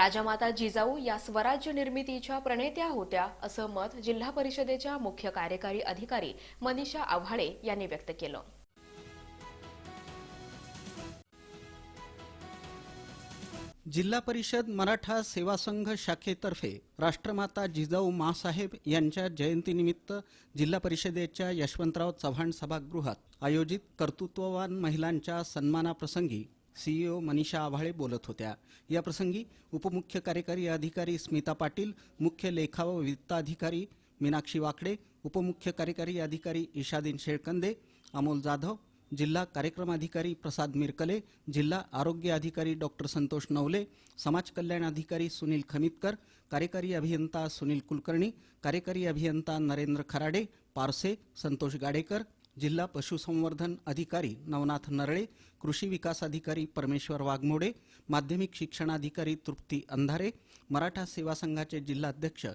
राजामाता जिजाऊ या स्वराज्य निर्मितीच्या प्रणेत्या होत्या असं मत जिल्हा परिषदेच्या मुख्य कार्यकारी अधिकारी मनीषा आव्हाळे यांनी व्यक्त केलं. जिल्हा परिषद मराठा सेवा संघ शाखेतर्फे राष्ट्रमाता जिजाऊ मासाहेब यांच्या जयंतीनिमित्त जिल्हा परिषदेच्या यशवंतराव चव्हाण सभागृहात आयोजित कर्तृत्ववान महिलांच्या सन्मानाप्रसंगी सीईओ मनीषा आव्हाळे बोलत होत्या. याप्रसंगी उपमुख्य कार्यकारी अधिकारी स्मिता पाटील मुख्य लेखा व वित्ताधिकारी मीनाक्षी वाकडे उपमुख्य कार्यकारी अधिकारी इशादीन शेळकंदे अमोल जाधव जिल्हा कार्यक्रम अधिकारी प्रसाद मिरकले जिल्हा आरोग्य अधिकारी डॉक्टर संतोष नवले समाज कल्याण अधिकारी सुनील खमितकर कार्यकारी अभियंता सुनील कुलकर्णी कार्यकारी अभियंता नरेंद्र खराडे पारसे संतोष गाडेकर जिल्हा पशुसंवर्धन अधिकारी नवनाथ नरळे कृषी विकास अधिकारी परमेश्वर वाघमोडे माध्यमिक शिक्षणाधिकारी तृप्ती अंधारे मराठा सेवा संघाचे जिल्हाध्यक्ष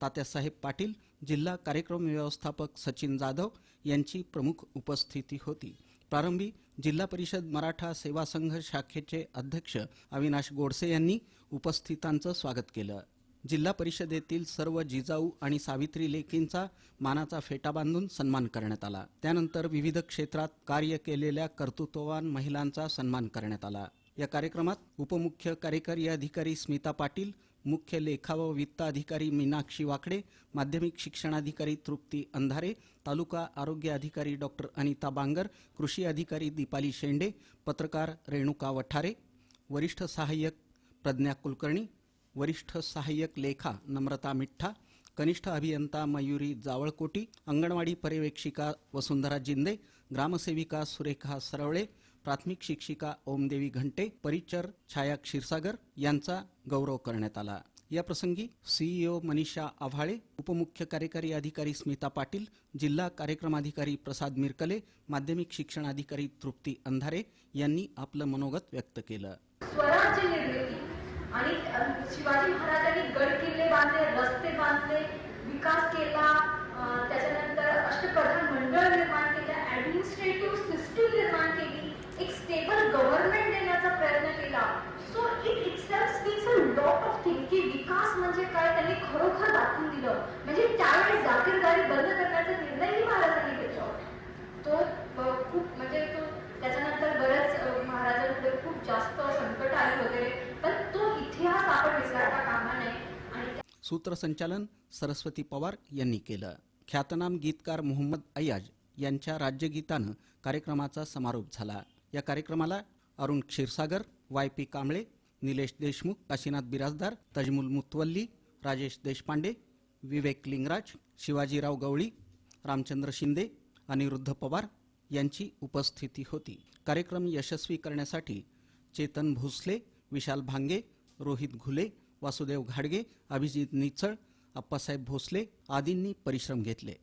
तात्यासाहेब पाटील जिल्हा कार्यक्रम व्यवस्थापक सचिन जाधव यांची प्रमुख उपस्थिती होती. प्रारंभी जिल्हा परिषद मराठा सेवा संघ शाखेचे अध्यक्ष अविनाश गोडसे यांनी उपस्थितांचं स्वागत केलं. जिल्हा परिषदेतील सर्व जिजाऊ आणि सावित्री लेकींचा मानाचा फेटा बांधून सन्मान करण्यात आला. त्यानंतर विविध क्षेत्रात कार्य केलेल्या कर्तृत्ववान महिलांचा सन्मान करण्यात आला. या कार्यक्रमात उपमुख्य कार्यकारी अधिकारी स्मिता पाटील मुख्य लेखा व वित्त अधिकारी मीनाक्षी वाकडे माध्यमिक शिक्षणाधिकारी तृप्ती अंधारे तालुका आरोग्य अधिकारी डॉक्टर अनिता बांगर कृषी अधिकारी दीपाली शेंडे पत्रकार रेणुका वठारे वरिष्ठ सहाय्यक प्रज्ञा कुलकर्णी वरिष्ठ सहाय्यक लेखा नम्रता मिठ्ठा कनिष्ठ अभियंता मयुरी जावळकोटी अंगणवाडी पर्यवेक्षिका वसुंधरा जिंदे ग्रामसेविका सुरेखा सरवळे प्राथमिक शिक्षिका ओमदेवी घंटे परिचर छाया क्षीरसागर यांचा गौरव करण्यात आला. या प्रसंगी सीईओ मनीषा आव्हाळे उपमुख्य कार्यकारी अधिकारी स्मिता पाटील जिल्हा कार्यक्रमाधिकारी प्रसाद मिरकले माध्यमिक शिक्षणाधिकारी तृप्ती अंधारे यांनी आपलं मनोगत व्यक्त केलं स्वराज्य निर्मिती आणि अ, शिवाजी महाराजांनी गड किल्ले बांधले रस्ते बांधले विकास केला त्याच्यानंतर अष्टप्रधान मंडळ निर्माण केलं ऍडमिनिस्ट्रेटिव्ह सिस्टीम निर्माण केली एक स्टेबल गव्हर्नमेंट देण्याचा प्रयत्न केला. So it itself speaks a lot of thing की विकास म्हणजे काय? त्यांनी खरोखर दाखवून दिलं. म्हणजे त्यावेळेस जागीरदारी बंद करण्याचा निर्णयही महाराजांनी घेतला तो खूप म्हणजे तो सूत्रसंचालन सरस्वती पवार यांनी केलं. ख्यातनाम गीतकार मोहम्मद अय्याज यांच्या राज्यगीतानं कार्यक्रमाचा समारोप झाला. या कार्यक्रमाला अरुण क्षीरसागर वाय पी कांबळे निलेश देशमुख काशीनाथ बिराजदार तजमुल मुतवल्ली राजेश देशपांडे विवेक लिंगराज शिवाजीराव गवळी रामचंद्र शिंदे अनिरुद्ध पवार यांची उपस्थिती होती. कार्यक्रम यशस्वी करण्यासाठी चेतन भोसले विशाल भांगे रोहित घुले वासुदेव घाडगे अभिजित निचळ अप्पासाहेब भोसले आदींनी परिश्रम घेतले.